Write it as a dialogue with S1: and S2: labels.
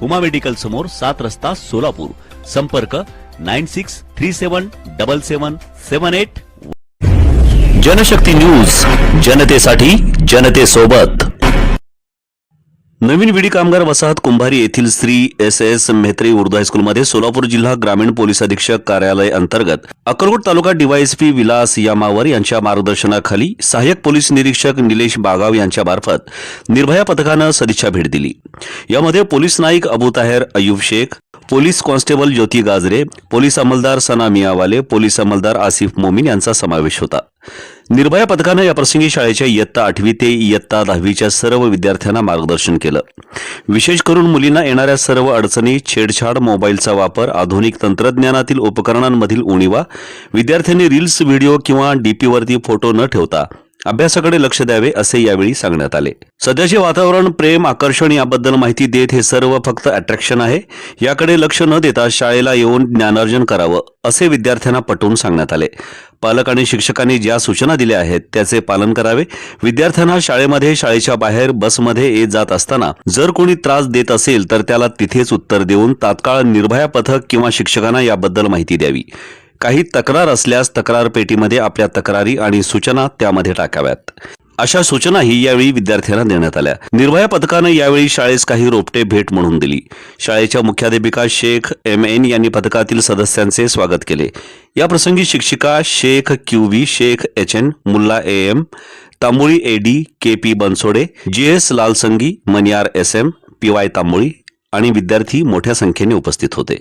S1: Huma medical समोर सात रस्ता सोलापूर. संपर्क nine six three seven double seven seven eight. Janshakti news जनतेसाठी जनतेसोबत. नवीन विडी कामगार वसाहत कुंभारी येथील श्री एस एस मेहत्रे उर्दू हायस्कूलमध्ये सोलापूर जिल्हा ग्रामीण पोलीस अधीक्षक कार्यालय अंतर्गत अक्कलकोट तालुका डीवायएसपी विलास यामावर यांच्या मार्गदर्शनाखाली सहाय्यक पोलीस निरीक्षक निलेश बागाव यांच्या मार्फत निर्भया पथकानं सदिच्छा भेट दिली. यामध्ये police Naik Abu Taher Shaikh police constable Jyoti Gajre police अंमलदार Sana Miyawale police अंमलदार आसिफ मोमीन यांचा समावेश होता. निर्भया पथकानं याप्रसंगी शाळेच्या इयत्ता आठवी ते इयत्ता दहावीच्या सर्व विद्यार्थ्यांना मार्गदर्शन केलं. विशेष करून मुलींना येणाऱ्या सर्व अडचणी छेडछाड मोबाईलचा वापर आधुनिक तंत्रज्ञानातील उपकरणांमधील उणीवा विद्यार्थ्यांनी रील्स व्हिडिओ किंवा डीपीवरती फोटो न ठेवता अभ्यासाकडे लक्ष द्यावे असे यावेळी सांगण्यात आले. सध्याचे वातावरण प्रेम आकर्षण याबद्दल माहिती देत हे सर्व फक्त अट्रॅक्शन आहे. याकडे लक्ष न देता शाळेला येऊन ज्ञानार्जन करावं असे विद्यार्थ्यांना पटवून सांगण्यात आले. पालक आणि शिक्षकांनी ज्या सूचना दिल्या आहेत त्याचे पालन करावे. विद्यार्थ्यांना शाळेमध्ये शाळेच्या बाहेर बसमध्ये येत जात असताना जर कोणी त्रास देत असेल तर त्याला तिथेच उत्तर देऊन तात्काळ निर्भया पथक किंवा शिक्षकांना याबद्दल माहिती द्यावी. काही तक्रार असल्यास तक्रार पेटीमध्ये आपल्या तक्रारी आणि सूचना त्यामध्ये टाकाव्यात. अशा सूचनाही यावेळी विद्यार्थ्यांना देण्यात आल्या. निर्भया पथकानं यावेळी शाळेस काही रोपटे भेट म्हणून दिली. शाळेच्या मुख्याध्यापिका शेख एम एन यांनी पथकातील सदस्यांचे स्वागत केले. या प्रसंगी शिक्षिका Shaikh Q V Shaikh H N Mulla A M Tamboli A D K P Bansode G S Lalsangi Maniyar S M P Y Tamboli आणि विद्यार्थी मोठ्या संख्येने उपस्थित होते.